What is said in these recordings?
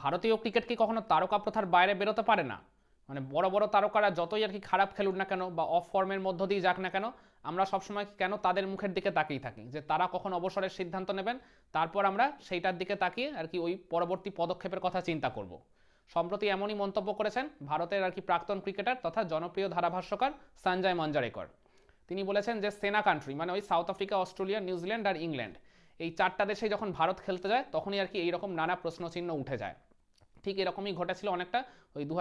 ভারতীয় ক্রিকেট কি কখনো তারকা প্রথার বাইরে বেরোতে পারে না? মানে বড় বড় তারকারা যতই আর কি খারাপ খেলুক না কেন বা অফ ফর্মের মধ্য দিয়ে যাক না কেন, আমরা সবসময় কেন তাদের মুখের দিকে তাকিয়ে থাকি? যে তারা কখন অবসরের সিদ্ধান্ত নেবেন, তারপর আমরা সেইটার দিকে তাকিয়ে আর কি ওই পরবর্তী পদক্ষেপের কথা চিন্তা করব। সম্প্রতি এমনই মন্তব্য করেছেন ভারতের আর কি প্রাক্তন ক্রিকেটার তথা জনপ্রিয় ধারাভাষ্যকার সঞ্জয় মঞ্জারেকর। তিনি বলেছেন যে সেনা কান্ট্রি মানে ওই South Africa Australia New Zealand আর ইংল্যান্ড এই চারটা দেশে যখন ভারত খেলতে যায়, তখনই আর কি এইরকম নানা প্রশ্নচিহ্ন উঠে যায়। ঠিক এরকমই ঘটেছিল অনেকটা ওই দু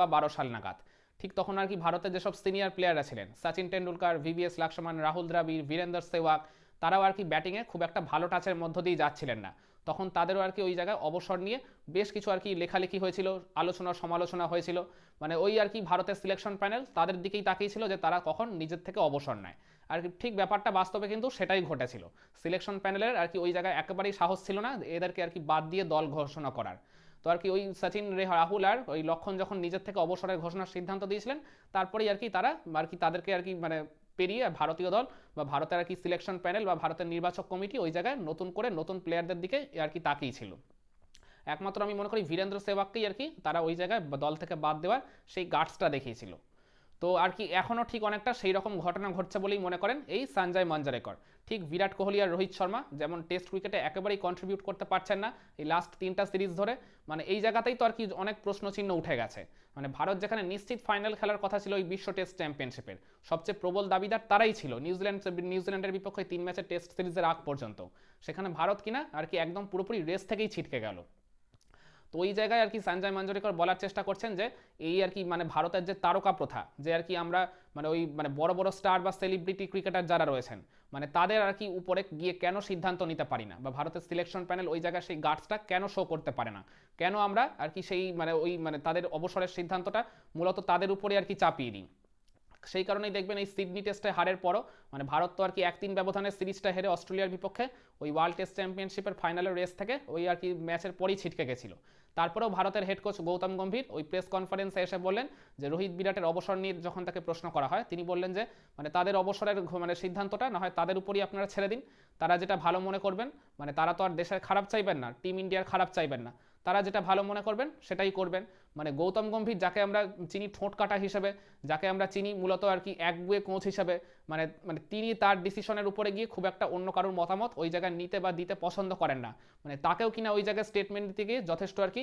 বা বারো সাল নাগাদ। ঠিক তখন আর কি ভারতের যেসব সিনিয়র প্লেয়াররা ছিলেন, সচিন টেন্ডুলকার ভিভিএস লাক্সমান রাহুল দ্রাবিড়, বীরেন্দর সেওয়াগ তারাও আর কি ব্যাটিংয়ে খুব একটা ভালো টাচের মধ্য দিয়ে যাচ্ছিলেন না তখন তাদেরও আর কি ওই জায়গায় অবসর নিয়ে বেশ কিছু আর কি লেখালেখি হয়েছিল আলোচনা সমালোচনা হয়েছিল মানে ওই আর কি ভারতের সিলেকশন প্যানেল তাদের দিকেই তাকিয়েছিল যে তারা কখন নিজের থেকে অবসর নেয় আর কি ঠিক ব্যাপারটা বাস্তবে কিন্তু সেটাই ঘটেছিল সিলেকশন প্যানেলের আর কি ওই জায়গায় একেবারেই সাহস ছিল না এদেরকে আর কি বাদ দিয়ে দল ঘোষণা করার তো আর কি ওই সচিন রাহুল আর ওই লক্ষণ যখন নিজের থেকে অবসরের ঘোষণার সিদ্ধান্ত দিয়েছিলেন তারপরেই আর কি তারা আর কি তাদেরকে আর কি মানে পেরিয়ে ভারতীয় দল বা ভারতের আর কি সিলেকশন প্যানেল বা ভারতের নির্বাচক কমিটি ওই জায়গায় নতুন করে নতুন প্লেয়ারদের দিকে আর কি তাকিয়েছিল একমাত্র আমি মনে করি বীরেন্দ্র সেবাগকেই আর কি তারা ওই জায়গায় দল থেকে বাদ দেওয়ার সেই গার্ডসটা দেখিয়েছিল। তো আর কি এখনও ঠিক অনেকটা সেই রকম ঘটনা ঘটছে বলেই মনে করেন এই সঞ্জয় মঞ্জারেকর। ঠিক বিরাট কোহলি আর রোহিত শর্মা যেমন টেস্ট ক্রিকেটে একেবারেই কন্ট্রিবিউট করতে পারছেন না এই লাস্ট তিনটা সিরিজ ধরে মানে এই জায়গাতেই তো আর কি অনেক প্রশ্নচিহ্ন উঠে গেছে। মানে ভারত যেখানে নিশ্চিত ফাইনাল খেলার কথা ছিল ওই বিশ্ব টেস্ট চ্যাম্পিয়নশিপের সবচেয়ে প্রবল দাবিদার তারাই ছিল নিউজিল্যান্ড নিউজিল্যান্ডের বিপক্ষে তিন ম্যাচের টেস্ট সিরিজের আগ পর্যন্ত। সেখানে ভারত কিনা আর কি একদম পুরোপুরি রেস থেকেই ছিটকে গেল। তো ওই জায়গায় আর কি সঞ্জয় মঞ্জরেকর বলার চেষ্টা করছেন যে এই আর কি মানে ভারতের যে তারকা প্রথা, যে আর কি আমরা মানে ওই মানে বড় বড় স্টার বা সেলিব্রিটি ক্রিকেটার যারা রয়েছেন মানে তাদের আর কি উপরে গিয়ে কেন সিদ্ধান্ত নিতে পারি না বা ভারতের সিলেকশন প্যানেল ওই জায়গায় সেই গার্ডসটা কেন শো করতে পারে না? কেন আমরা আর কি সেই মানে ওই মানে তাদের অবসরের সিদ্ধান্তটা মূলত তাদের উপরে আর কি চাপিয়ে দিই? সেই কারণেই দেখবেন এই সিডনি টেস্টে হারের পরও মানে ভারত তো আর কি এক তিন ব্যবধানের সিরিজটা হেরে অস্ট্রেলিয়ার বিপক্ষে ওই ওয়ার্ল্ড টেস্ট চ্যাম্পিয়নশিপের ফাইনালের রেস থেকে ওই আর কি ম্যাচের পরই ছিটকে গেছিল। তারপরেও ভারতের হেড কোচ গৌতম গম্ভীর ওই প্রেস কনফারেন্সে এসে বললেন যে, রোহিত বিরাটের অবসর নিয়ে যখন তাকে প্রশ্ন করা হয়, তিনি বললেন যে মানে তাদের অবসরের মানে সিদ্ধান্তটা না হয় তাদের উপরই আপনারা ছেড়ে দিন। তারা যেটা ভালো মনে করবেন মানে তারা তো আর দেশের খারাপ চাইবেন না, টিম ইন্ডিয়ার খারাপ চাইবেন না। তারা যেটা ভালো মনে করবেন, সেটাই করবেন। মানে গৌতম গম্ভীর, যাকে আমরা চিনি ঠোঁট কাটা হিসেবে, যাকে আমরা চিনি মূলত আর কি একগুয়ে কোচ হিসেবে মানে মানে তিনি তার ডিসিশনের উপরে গিয়ে খুব একটা অন্য কারোর মতামত ওই জায়গায় নিতে বা দিতে পছন্দ করেন না। মানে তাকেও কিনা ওই জায়গায় স্টেটমেন্ট দিতে গিয়ে যথেষ্ট আর কি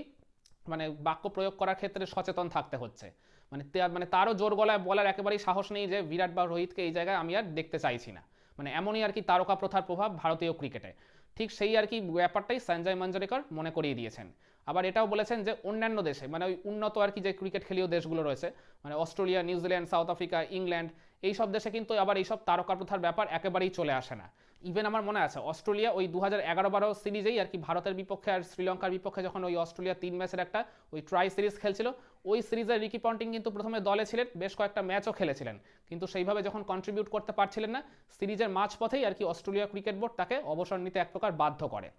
মানে বাক্য প্রয়োগ করার ক্ষেত্রে সচেতন থাকতে হচ্ছে। মানে মানে তারও জোর গলায় বলার একেবারেই সাহস নেই যে বিরাট বা রোহিতকে এই জায়গায় আমি আর দেখতে চাইছি না। মানে এমনই আর কি তারকা প্রথার প্রভাব ভারতীয় ক্রিকেটে। ঠিক সেই আর কি ব্যাপারটাই সঞ্জয় মঞ্জরেকর মনে করিয়ে দিয়েছেন। আবার এটাও বলেছেন যে অন্যান্য দেশে মানে ওই উন্নত আর কি যে ক্রিকেট খেলীয় দেশগুলো রয়েছে মানে Australia New Zealand South Africa, England এই সব দেশে কিন্তু আবার এইসব তারকা প্রথার ব্যাপার একেবারেই চলে আসে না। ইভেন আমার মনে আছে, অস্ট্রেলিয়া ওই দু হাজার এগারো বারো সিরিজেই আর কি ভারতের বিপক্ষে আর শ্রীলঙ্কার বিপক্ষে যখন ওই অস্ট্রেলিয়া তিন ম্যাচের একটা ওই ট্রাই সিরিজ খেলছিল, ওই সিরিজের রিকি পন্টিং কিন্তু প্রথমে দলে ছিলেন, বেশ কয়েকটা ম্যাচও খেলেছিলেন। কিন্তু সেইভাবে যখন কন্ট্রিবিউট করতে পারছিলেন না, সিরিজের মাঝপথেই আর কি অস্ট্রেলিয়া ক্রিকেট বোর্ড তাকে অবসর নিতে এক প্রকার বাধ্য করে।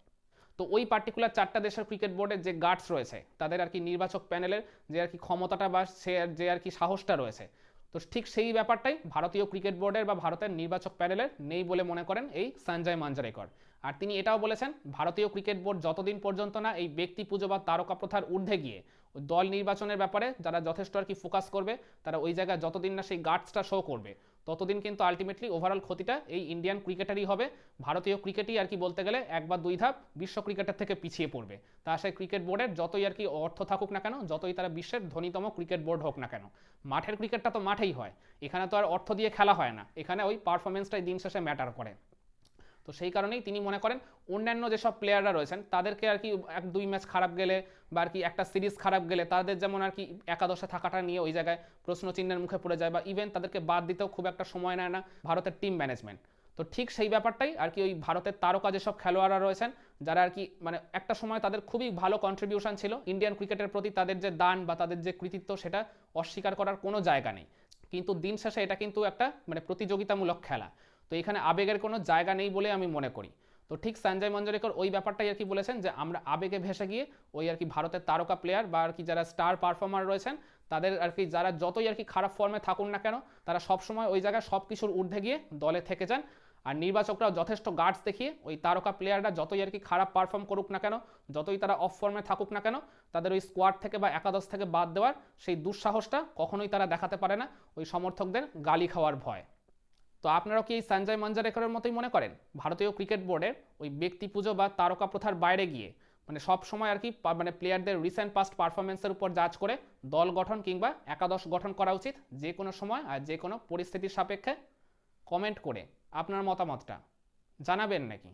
তো ওই পার্টিকুলার চারটা দেশের ক্রিকেট বোর্ডের যে গার্ডস রয়েছে, তাদের আর কি নির্বাচক প্যানেলের যে আর কি ক্ষমতাটা বা সে যে আর কি সাহসটা রয়েছে। তো ঠিক সেই ব্যাপারটাই ভারতীয় ক্রিকেট বোর্ডের বা ভারতের নির্বাচক প্যানেলের নেই বলে মনে করেন এই সঞ্জয় মাঞ্জারেকর। আর তিনি এটাও বলেছেন, ভারতীয় ক্রিকেট বোর্ড যতদিন পর্যন্ত না এই ব্যক্তি পুজো বা তারকা প্রথার ঊর্ধ্বে গিয়ে দল নির্বাচনের ব্যাপারে যারা যথেষ্ট আর কি ফোকাস করবে, তারা ওই জায়গায় যতদিন না সেই গার্ডসটা শো করবে ততদিন কিন্তু আলটিমেটলি ওভারঅল ক্ষতিটা এই ইন্ডিয়ান ক্রিকেটারই হবে। ভারতীয় ক্রিকেটই আর কি বলতে গেলে এক বা দুই ধাপ বিশ্ব ক্রিকেটার থেকে পিছিয়ে পড়বে। তা সেই ক্রিকেট বোর্ডের যতই আর কি অর্থ থাকুক না কেন, যতই তারা বিশ্বের ধনীতম ক্রিকেট বোর্ড হোক না কেন, মাঠের ক্রিকেটটা তো মাঠেই হয়। এখানে তো আর অর্থ দিয়ে খেলা হয় না। এখানে ওই পারফরমেন্সটাই দিন শেষে ম্যাটার করে। তো সেই কারণেই তিনি মনে করেন অন্যান্য যেসব প্লেয়াররা রয়েছেন, তাদেরকে আর কি এক দুই ম্যাচ খারাপ গেলে বা আর কি একটা সিরিজ খারাপ গেলে তাদের যেমন আর কি একাদশে থাকাটা নিয়ে ওই জায়গায় প্রশ্নচিহ্নের মুখে পড়ে যায় বা ইভেন তাদেরকে বাদ দিতেও খুব একটা সময় নেয় না ভারতের টিম ম্যানেজমেন্ট তো ঠিক সেই ব্যাপারটাই আর কি ওই ভারতের তারকা যেসব খেলোয়াড়রা রয়েছেন, যারা আর কি মানে একটা সময় তাদের খুবই ভালো কন্ট্রিবিউশন ছিল ইন্ডিয়ান ক্রিকেটের প্রতি তাদের যে দান বা তাদের যে কৃতিত্ব সেটা অস্বীকার করার কোনো জায়গা নেই। কিন্তু দিন শেষে এটা কিন্তু একটা মানে প্রতিযোগিতামূলক খেলা। তো এখানে আবেগের কোনো জায়গা নেই বলে আমি মনে করি। তো ঠিক সঞ্জয় মঞ্জরেকর ওই ব্যাপারটাই আর কি বলেছেন যে, আমরা আবেগে ভেসে গিয়ে ওই আর কি ভারতের তারকা প্লেয়ার বা আর কি যারা স্টার পারফর্মার রয়েছেন, তাদের আর কি যারা যতই আর কি খারাপ ফর্মে থাকুন না কেন, তারা সবসময় ওই জায়গায় সব কিছুর ঊর্ধ্বে গিয়ে দলে থেকে যান। আর নির্বাচকরাও যথেষ্ট গার্ডস দেখিয়ে ওই তারকা প্লেয়াররা যতই আর কি খারাপ পারফর্ম করুক না কেন, যতই তারা অফ ফর্মে থাকুক না কেন, তাদের ওই স্কোয়াড থেকে বা একাদশ থেকে বাদ দেওয়ার সেই দুঃসাহসটা কখনোই তারা দেখাতে পারে না। ওই সমর্থকদের গালি খাওয়ার ভয়। তো আপনারাও কি এই সঞ্জয় মঞ্জারেকরের মতোই মনে করেন? ভারতীয় ক্রিকেট বোর্ডের ওই ব্যক্তি পুজো বা তারকা প্রথার বাইরে গিয়ে মানে সব সময় আর কি মানে প্লেয়ারদের রিসেন্ট পাস্ট পারফরমেন্সের উপর জাজ করে দল গঠন কিংবা একাদশ গঠন করা উচিত যে কোনো সময় আর যে কোনো পরিস্থিতির সাপেক্ষে কমেন্ট করে। আপনার মতামতটা জানাবেন নাকি?